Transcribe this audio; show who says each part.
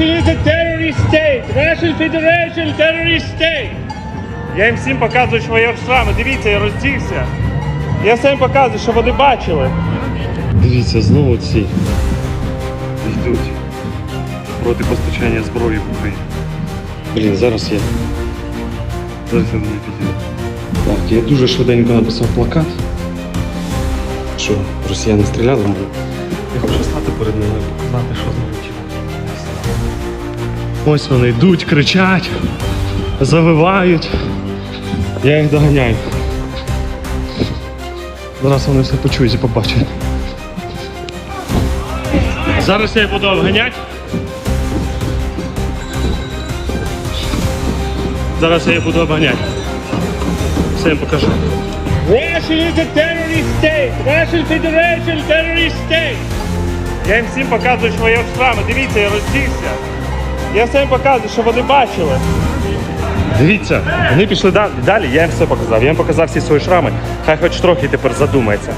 Speaker 1: is a terrorist state. Russian Federation terrorist state. Я їм всім показую що свої шрами. Дивіться, я роздівся. Я всім показую, що вони бачили. Дивіться, знову ці йдуть проти постачання зброї в Україну. Блін, зараз я. Зараз я них підійду. Так, я дуже швиденько написав плакат. Що росіяни стріляли. Я хочу стати перед ними і показати, що зробити. Ось вони йдуть, кричать, завивають. Я їх доганяю. Зараз вони все почують і побачать. Зараз я буду обганяти. Зараз я їх буду обганяти. Їм покажу. Russia is a terrorist state. Russian Federation terrorist state. Я їм всім показую свої шрами. Дивіться, я розбігся. Я всім показую, що вони бачили. Дивіться, вони пішли далі, я їм все показав. Я їм показав всі свої шрами. Хай хоч трохи тепер задумається.